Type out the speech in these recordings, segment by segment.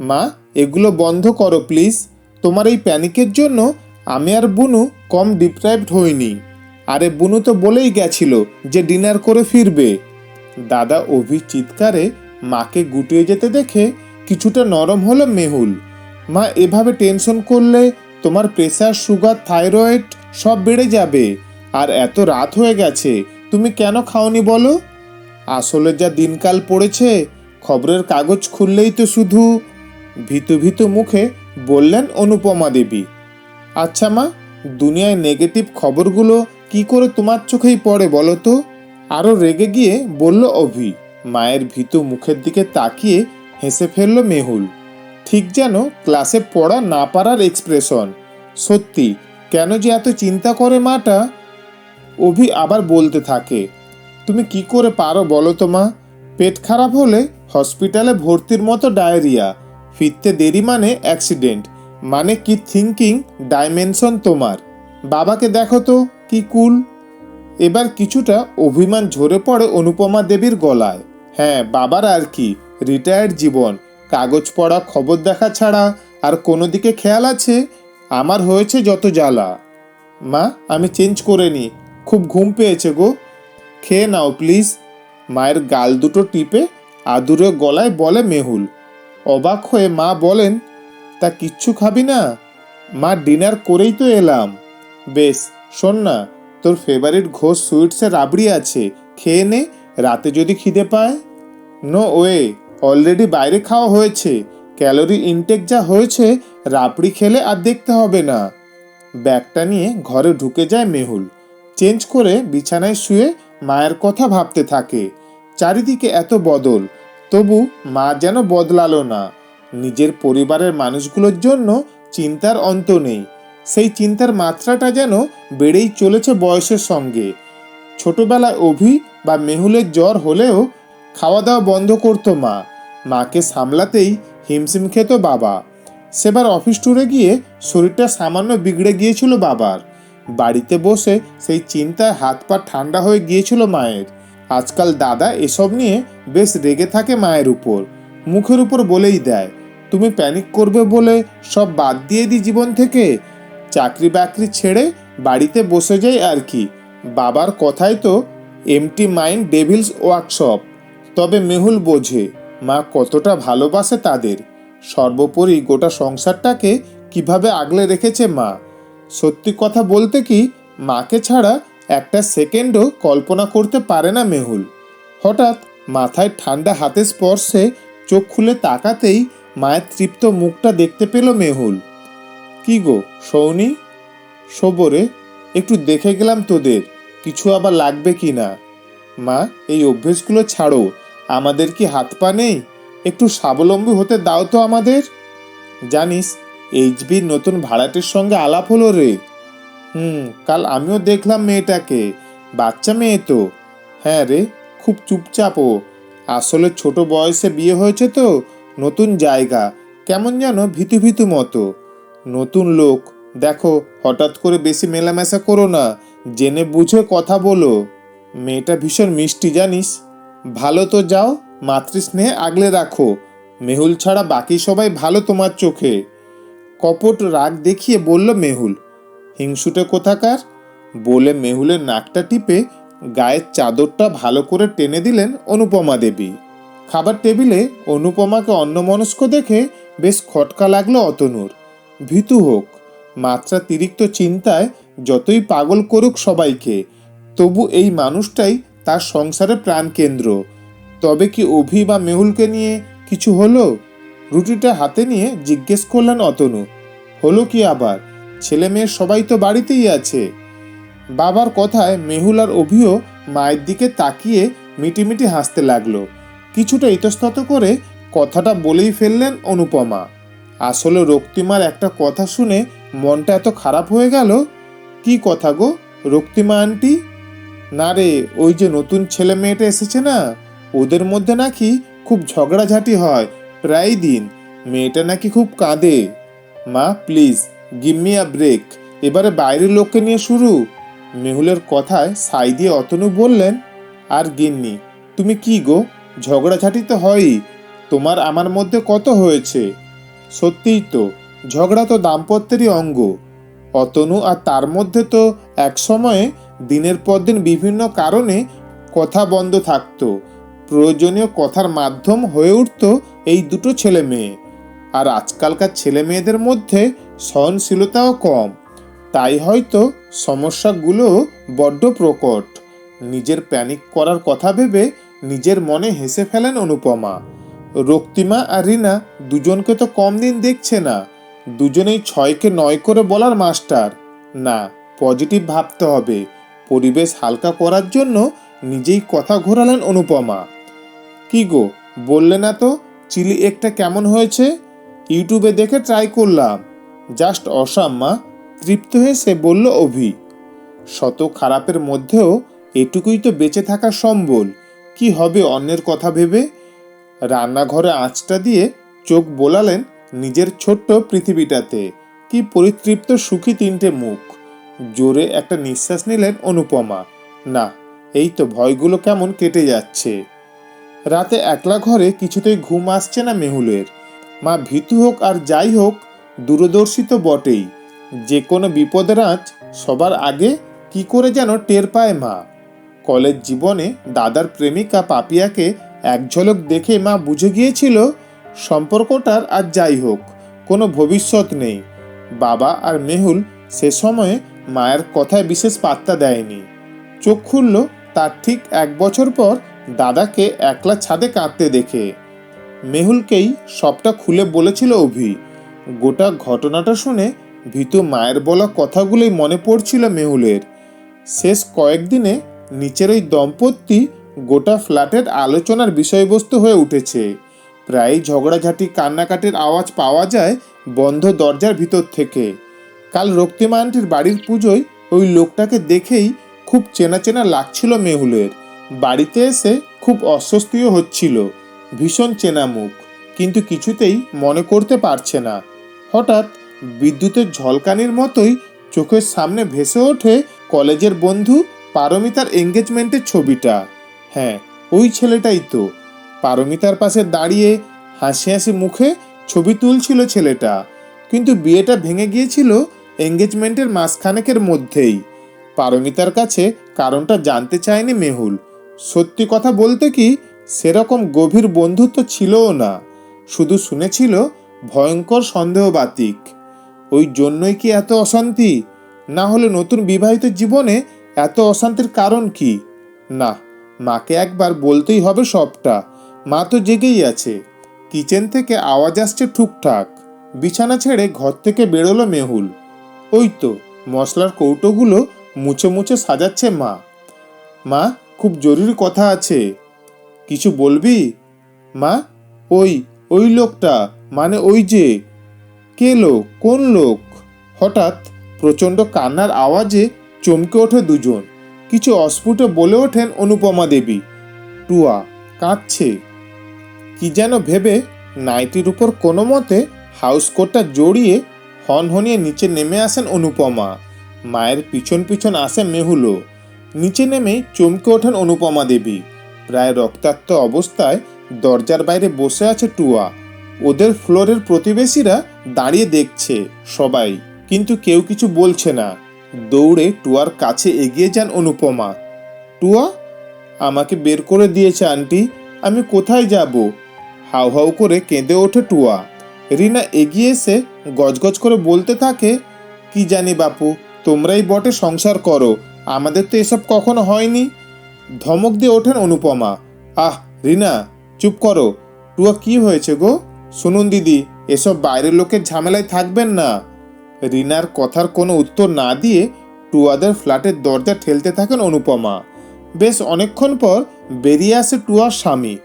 মা, এগুলো বন্ধ করো প্লিজ তোমার এই প্যানিকের জন্য আমি আর বুনু কম ডিপ্রাইভড হইনি। আরে, বুনু তো বলেই গেছিল যে ডিনার করে ফিরবে। দাদা অভি চিৎকারে মাকে গুটিয়ে যেতে দেখে কিছুটা নরম হলো মেহুল। মা, এভাবে টেনশন করলে তোমার প্রেসার সুগার থাইরয়েড সব বেড়ে যাবে। আর এত রাত হয়ে গেছে, তুমি কেন খাওনি বলো? আসলে যা দিনকাল পড়েছে, খবরের কাগজ খুললেই তো শুধু ভীতু ভীতু মুখে বললেন, অনুপমা দেবী আচ্ছা মা, দুনিয়ায় নেগেটিভ খবরগুলো কি করে তোমার চোখেই পড়ে বলো তো? আরও রেগে গিয়ে বলল, অভি, মায়ের ভীতু মুখের দিকে তাকিয়ে হেসে ফেলল মেহুল। ঠিক যেন ক্লাসে পড়া না পারার এক্সপ্রেশন সত্যি, কেন যে এত চিন্তা করে মাটা? অভি আবার বলতে থাকে, তুমি কি করে পারো বলো তো মা? পেট খারাপ হলে হসপিটালে ভর্তির মতো ডায়রিয়া ফিরতে দেরি মানে অ্যাক্সিডেন্ট মানে কি থিঙ্কিং ডাইমেনশন তোমার? বাবাকে দেখো তো, কি কুল এবার কিছুটা অভিমান ঝরে পড়ে অনুপমা দেবীর গলায়। হ্যাঁ বাবার আর কি রিটায়ার্ড জীবন, কাগজ পড়া, খবর দেখা ছাড়া আর কোনো দিকে খেয়াল আছে? আমার হয়েছে যত জ্বালা। মা, আমি চেঞ্জ করে নি, খুব ঘুম পেয়েছে গো। খেয়ে নাও প্লিজ মায়ের গাল দুটো টিপে আদুরে গলায় বলে মেহুল অবাক হয়ে মা বলেন, তা কিচ্ছু খাবি না? মা ডিনার করেই তো এলাম। বেশ, শোন না, তোর ফেভারিট ঘোষ সুইটসে রাবড়ি আছে, খেয়ে নে, রাতে যদি খিদে পায়। নো ওয়ে অলরেডি বাইরে খাওয়া হয়েছে। ক্যালোরি ইনটেক যা হয়েছে, রাবড়ি খেলে আর দেখতে হবে না। ব্যাগটা নিয়ে ঘরে ঢুকে যায় মেহুল। চেঞ্জ করে বিছানায় শুয়ে মায়ের কথা ভাবতে থাকে। চারিদিকে এত বদল তবু মা যেন বদলালো না। নিজের পরিবারের মানুষগুলোর জন্য চিন্তার অন্ত নেই। সেই চিন্তার মাত্রাটা যেন বেড়েই চলেছে বয়সের সঙ্গে। ছোটবেলায় অভি বা মেহুলের জ্বর হলেও খাওয়া দাওয়া বন্ধ করতো মা। মাকে সামলাতেই হিমশিম খেত বাবা। সেবার অফিস ট্যুরে গিয়ে শরীরটা সামান্য বিগড়ে গিয়েছিল বাবার। বাড়িতে বসে সেই চিন্তায় হাত পা ঠান্ডা হয়ে গিয়েছিল মায়ের। আজকাল দাদা এসব নিয়ে বেশ রেগে থাকে মায়ের উপর। মুখের উপর বলেই দেয়, তুমি প্যানিক করবে বলে সব বাদ দিয়ে দিই জীবন থেকে। চাকরি বাকরি ছেড়ে বাড়িতে বসে যাই আর কি। বাবার কথাই তো এমটি মাইন্ড ডেভিলস ওয়ার্কশপ তবে মেহুল বোঝে, মা কতটা ভালোবাসে তাদের। সর্বোপরি গোটা সংসারটাকে কীভাবে আগলে রেখেছে মা? সত্যি কথা বলতে কি, মাকে ছাড়া একটা সেকেন্ডও কল্পনা করতে পারে না মেহুল। হঠাৎ মাথায় ঠান্ডা হাতের স্পর্শে চোখ খুলে তাকাতেই মায়ের তৃপ্ত মুখটা দেখতে পেল মেহুল। কি গো, সৌনি? সবরে একটু দেখে গেলাম তোদের, কিছু আবার লাগবে কি না? মা, এই অভ্যেসগুলো ছাড়ো, আমাদের কি হাত পা নেই? একটু স্বাবলম্বী হতে দাও তো আমাদের। জানিস, এইচবির নতুন ভাড়াটির সঙ্গে আলাপ হলো রে। হুম, কাল আমিও দেখলাম মেয়েটাকে। বাচ্চা মেয়ে তো। হ্যাঁ রে, খুব চুপচাপ ও। আসলে ছোট বয়সে বিয়ে হয়েছে তো, নতুন জায়গা। কেমন যেন ভীতু ভিতু মতো। নতুন লোক। দেখো, হঠাৎ করে বেশি মেলামেশা করো না। জেনে বুঝে কথা বলো। মেয়েটা ভীষণ মিষ্টি, জানিস? ভালো তো যাও, মাতৃস্নেহে আগলে রাখো। মেহুল ছাড়া বাকি সবাই ভালো তোমার চোখে। কপট রাগ দেখিয়ে বলল মেহুল হিংসুটে কোথাকার? বলে মেহুলের নাকটা টিপে গায়ের চাদরটা ভালো করে টেনে দিলেন অনুপমা দেবী। খাবার টেবিলে অনুপমাকে অন্যমনস্ক দেখে বেশ খটকা লাগল অতনুর। ভীতু হোক, মাত্রাতিরিক্ত চিন্তায় যতই পাগল করুক সবাইকে, তবু এই মানুষটাই তার সংসারের প্রাণকেন্দ্র। তবে কি অভি বা মেহুলকে নিয়ে কিছু হলো? রুটিটা হাতে নিয়ে জিজ্ঞেস করলেন অতনু। হলো কি আবার? ছেলে মেয়ের সবাই তো বাড়িতেই আছে। বাবার কথায় মেহুল আর অভিও মায়ের দিকে তাকিয়ে মিটিমিটি হাসতে লাগল। কিছুটা ইতস্তত করে কথাটা বলেই ফেললেন অনুপমা। আসলে রক্তিমার একটা কথা শুনে মনটা এত খারাপ হয়ে গেল? কি কথা গো? রক্তিমা আন্টি? না রে, ওই যে নতুন ছেলে মেয়েটা এসেছে না? ওদের মধ্যে নাকি খুব ঝগড়াঝাটি হয় প্রায় দিন। মেয়েটা নাকি খুব কাঁদে। মা, প্লিজ। মি ব্রেক এবারে বাইরের লোককে নিয়ে শুরু। মেহুলের কথায় সাই দিয়ে অতনু বললেন, আর গিন্নি, তুমি কি গো? ঝগড়াঝাটি তো হয়ই। তোমার আমার মধ্যে কত হয়েছে? সত্যিই তো, ঝগড়া তো দাম্পত্যেরই অঙ্গ। অতনু আর তার মধ্যে তো এক সময়ে দিনের পর দিন বিভিন্ন কারণে কথা বন্ধ থাকতো। প্রয়োজনীয় কথার মাধ্যম হয়ে উঠতো এই দুটো ছেলে মেয়ে। আর আজকালকার ছেলে মেয়েদের মধ্যে সহনশীলতাও কম। তাই হয়তো সমস্যাগুলো বড্ড প্রকট। নিজের প্যানিক করার কথা ভেবে নিজের মনে হেসে ফেলেন অনুপমা। রক্তিমা আর রিনা দুজনকে তো কম দিন দেখছে না। দুজনেই ছয়কে নয় করে বলার মাস্টার। না, পজিটিভ ভাবতে হবে। পরিবেশ হালকা করার জন্য নিজেই কথা ঘোরালেন অনুপমা। কি গো, বললে না তো, চিলি একটা কেমন হয়েছে? ইউটিউবে দেখে ট্রাই করলাম। জাস্ট অসাম মা তৃপ্ত হয়ে সে বলল, অভি, শত খারাপের মধ্যেও এটুকুই তো বেঁচে থাকা সম্বল। কি হবে অন্যের কথা ভেবে? রান্নাঘরে আঁচটা দিয়ে চোখ বোলালেন নিজের ছোট্ট পৃথিবীটাতে। কি পরিতৃপ্ত সুখী তিনটে মুখ। জোরে একটা নিঃশ্বাস নিলেন অনুপমা। না, এই তো ভয়গুলো কেমন কেটে যাচ্ছে। রাতে একলা ঘরে কিছুতেই ঘুম আসছে না মেহুলের। মা ভীতু হোক আর যাই হোক দূরদর্শী তো বটেই। যে কোনো বিপদের আঁচ সবার আগে কি করে যেন টের পায় মা। কলেজ জীবনে দাদার প্রেমিকা পাপিয়াকে এক ঝলক দেখে মা বুঝে গিয়েছিল, সম্পর্কটার আর যাই হোক, কোনো ভবিষ্যৎ নেই। বাবা আর মেহুল সে সময়ে মায়ের কথায় বিশেষ পাত্তা দেয়নি। চোখ খুলল তার ঠিক এক বছর পর দাদাকে একলা ছাদে কাঁদতে দেখে। মেহুলকেই সবটা খুলে বলেছিল অভি। গোটা ঘটনাটা শুনে ভীতু মায়ের বলা কথাগুলোই মনে পড়ছিল মেহুলের। শেষ কয়েকদিনে নিচের ওই দম্পতি গোটা ফ্ল্যাটের আলোচনার বিষয়বস্তু হয়ে উঠেছে। প্রায় ঝগড়াঝাটি, কান্নাকাটির আওয়াজ পাওয়া যায় বন্ধ দরজার ভিতর থেকে। কাল রক্তিমা আন্টির বাড়ির পুজোয় ওই লোকটাকে দেখেই খুব চেনা চেনা লাগছিল মেহুলের। বাড়িতে এসে খুব অস্বস্তিও হচ্ছিল, ভীষণ চেনা মুখ, কিন্তু কিছুতেই মনে করতে পারছে না। হঠাৎ বিদ্যুতের ঝলকানির মতোই চোখের সামনে ভেসে ওঠে কলেজের বন্ধু পারমিতার এঙ্গেজমেন্টের ছবিটা। হ্যাঁ ওই ছেলেটাই তো। পারমিতার পাশে দাঁড়িয়ে হাসি হাসি মুখে ছবি তুলছিল ছেলেটা। কিন্তু বিয়েটা ভেঙে গিয়েছিল এঙ্গেজমেন্টের মাসখানেকের মধ্যেই। পারমিতার কাছে কারণটা জানতে চায়নি মেহুল। সত্যি কথা বলতে কি, সেরকম গভীর বন্ধুত্ব ছিলও না। শুধু শুনেছিল ভয়ঙ্কর সন্দেহবাতিক ওই জন্যই কি এত অশান্তি? না হলে নতুন বিবাহিত জীবনে এত অশান্তির কারণ কি? না, মাকে একবার বলতেই হবে সবটা। মা তো জেগেই আছে। কিচেন থেকে আওয়াজ আসছে ঠুকঠাক। বিছানা ছেড়ে ঘর থেকে বেরোলো মেহুল। ওই তো, মশলার কৌটোগুলো মুছে মুছে সাজাচ্ছে মা। মা, খুব জরুরি কথা আছে। কিছু বলবি? মা, ওই ওই লোকটা। মানে ওই যে, কে লোক, কোন লোক? হঠাৎ প্রচণ্ড কান্নার আওয়াজে চমকে ওঠে দুজন। কিছু অস্ফুটে বলে ওঠেন অনুপমা দেবী। টুয়া কাঁদছে। কি যেন ভেবে নাইটির উপর কোনো মতে হাউস কোটটা জড়িয়ে হনহনিয়ে নিচে নেমে আসেন অনুপমা। মায়ের পিছন পিছন আসে মেহুলো। নিচে নেমেই চমকে ওঠেন অনুপমা দেবী। প্রায় রক্তাক্ত অবস্থায় দরজার বাইরে বসে আছে টুয়া। ওদের ফ্লোরের প্রতিবেশীরা দাঁড়িয়ে দেখছে সবাই, কিন্তু কেউ কিছু বলছে না। দৌড়ে টুয়ার কাছে এগিয়ে যান অনুপমা। টুয়া, আমাকে বের করে দিয়েছে, আন্টি। আমি কোথায় যাব? হাউ হাউ করে কেঁদে ওঠে টুয়া। রিনা এগিয়ে এসে গজগজ করে বলতে থাকে, কি জানি বাপু, তোমরাই বটে, সংসার করো। আমাদের তো এসব কখনো হয়নি। ধমক দিয়ে ওঠেন অনুপমা। আহ, রিনা, চুপ করো। টুয়া, কি হয়েছে গো? শুনুন দিদি, এসব বাইরের লোকের ঝামেলায় থাকবেন না। রিনার কথার কোনো উত্তর না দিয়ে টুয়াদের ফ্ল্যাটের দরজা ঠেলতে থাকেন অনুপমা। বেশ অনেকক্ষণ পর বেরিয়ে আসে টুয়ার স্বামী।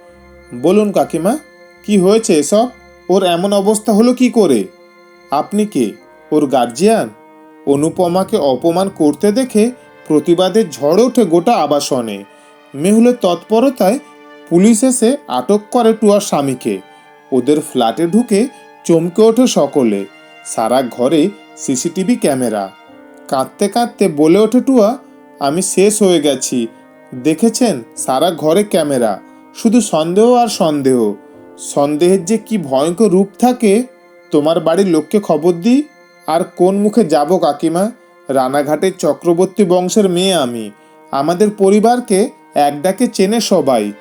বলুন কাকিমা, কি হয়েছে এসব? ওর এমন অবস্থা হলো কি করে? আপনি কে? ওর গার্জিয়ান অনুপমাকে অপমান করতে দেখে প্রতিবাদের ঝড় ওঠে গোটা আবাসনে। মেহুলের তৎপরতায় পুলিশ এসে আটক করে টুয়ার স্বামীকে। ওদের ফ্ল্যাটে ঢুকে চমকে ওঠে সকলে। সারা ঘরে সিসিটিভি ক্যামেরা। কাঁদতে কাঁদতে বলে ওঠে, টুয়া, আমি শেষ হয়ে গেছি। দেখেছেন? সারা ঘরে ক্যামেরা। শুধু সন্দেহ আর সন্দেহ। সন্দেহের যে কি ভয়ঙ্কর রূপ থাকে, তোমার বাড়ির লোককে খবর দিই? আর কোন মুখে যাব, কাকিমা? রানাঘাটের চক্রবর্তী বংশের মেয়ে আমি। আমাদের পরিবারকে এক ডাকে চেনে সবাই।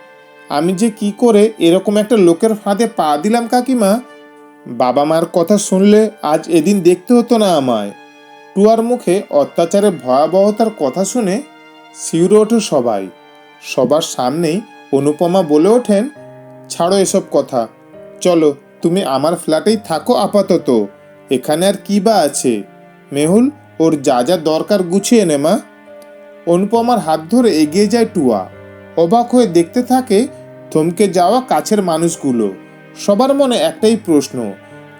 আমি যে কি করে এরকম একটা লোকের ফাঁদে পা দিলাম, কাকিমা? বাবা মার কথা শুনলে আজ এদিন দেখতে হতো না আমায়। টুয়ার মুখে অত্যাচারের ভয়াবহতার কথা শুনে শিউরে ওঠে সবাই। সবার সামনেই অনুপমা বলে ওঠেন, ছাড়ো এসব কথা। চলো, তুমি আমার ফ্ল্যাটেই থাকো আপাতত। এখানে আর কি বা আছে? মেহুল, ওর যা যা দরকার গুছিয়ে নে মা। অনুপমার হাত ধরে এগিয়ে যায় টুয়া। অবাক হয়ে দেখতে থাকে থমকে যাওয়া কাছের মানুষগুলো। সবার মনে একটাই প্রশ্ন,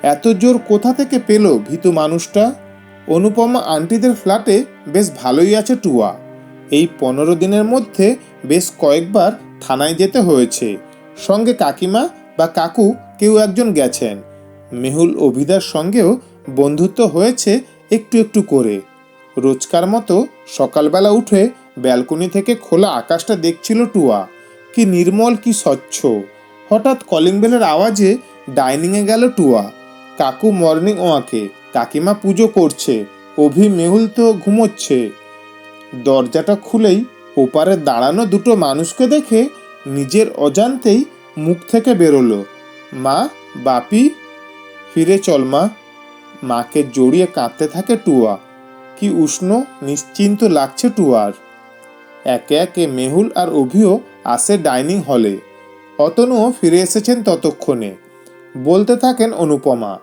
এত জোর কোথা থেকে পেল ভীতু মানুষটা? অনুপমা আন্টিদের ফ্ল্যাটে বেশ ভালোই আছে টুয়া। এই পনেরো দিনের মধ্যে বেশ কয়েকবার থানায় যেতে হয়েছে। সঙ্গে কাকিমা বা কাকু কেউ একজন গেছেন। মেহুল অভিদার সঙ্গেও বন্ধুত্ব হয়েছে একটু একটু করে। রোজকার মতো সকালবেলা উঠে ব্যালকনি থেকে খোলা আকাশটা দেখছিল টুয়া। কি নির্মল, কি স্বচ্ছ। হঠাৎ কলিং বেলের আওয়াজে ডাইনিংয়ে গেল টুয়া। কাকু মর্নিং ওয়াকে, কাকিমা পুজো করছে, অভি মেহুল তো ঘুমোচ্ছে। দরজাটা খুলেই ওপারে দাঁড়ানো দুটো মানুষকে দেখে নিজের অজান্তেই মুখ থেকে বেরোলো। মা, বাপি, ফিরে চল মা। মাকে জড়িয়ে কাঁদতে থাকে টুয়া। কি উষ্ণ, নিশ্চিন্ত লাগছে টুয়ার। একে একে মেহুল আর অভিও আসে ডাইনিং হলে। অতনুও ফিরে এসেছেন ততক্ষণে। বলতে থাকেন অনুপমা,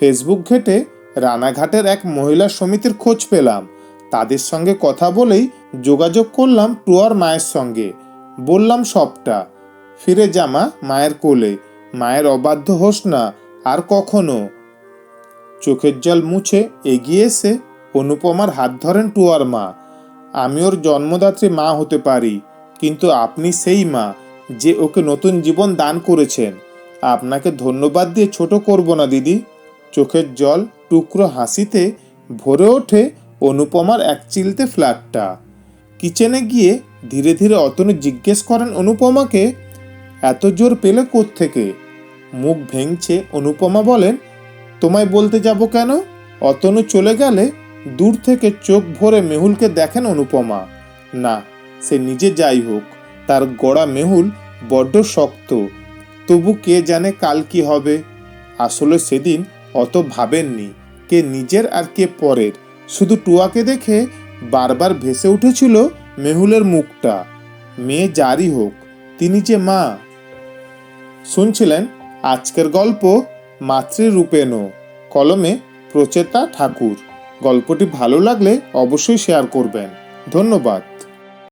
ফেসবুক ঘেটে রানাঘাটের এক মহিলা সমিতির খোঁজ পেলাম। তাদের সঙ্গে কথা বলেই যোগাযোগ করলাম টুয়ার মায়ের সঙ্গে। বললাম, সবটা। ফিরে জামা মায়ের কোলে। মায়ের অবাধ্য হোস না, আর কখনো। চোখের জল মুছে এগিয়ে এসে অনুপমার হাত ধরেন টুয়ার মা। আমি ওর জন্মদাত্রী মা হতে পারি, কিন্তু আপনি সেই মা যে ওকে নতুন জীবন দান করেছেন। আপনাকে ধন্যবাদ দিয়ে ছোট করব না, দিদি। চোখের জল টুকরো হাসিতে ভরে ওঠে অনুপমার এক চিলতে ফ্ল্যাটটা। কিচেনে গিয়ে ধীরে ধীরে অতনু জিজ্ঞেস করেন অনুপমাকে, এত জোর পেলে থেকে মুখ ভেঙছে অনুপমা বলেন, তোমায় বলতে যাব কেন? অতনু চলে গেলে দূর থেকে চোখ ভরে মেহুলকে দেখেন অনুপমা। না, সে নিজে যাই হোক, তার গড়া মেহুল বড্ড শক্ত। তবু কে জানে কাল কি হবে? আসলে সেদিন অত ভাবেননি, কে নিজের আর কে পরের। শুধু টুয়াকে দেখে বারবার ভেসে উঠেছিল মেহুলের মুখটা। মেয়ে যারই হোক, তিনি যে মা। শুনছিলেন আজকের গল্প মাতৃরূপেণ, কলমে প্রচেতা ঠাকুর। গল্পটি ভালো লাগলে অবশ্যই শেয়ার করবেন। ধন্যবাদ।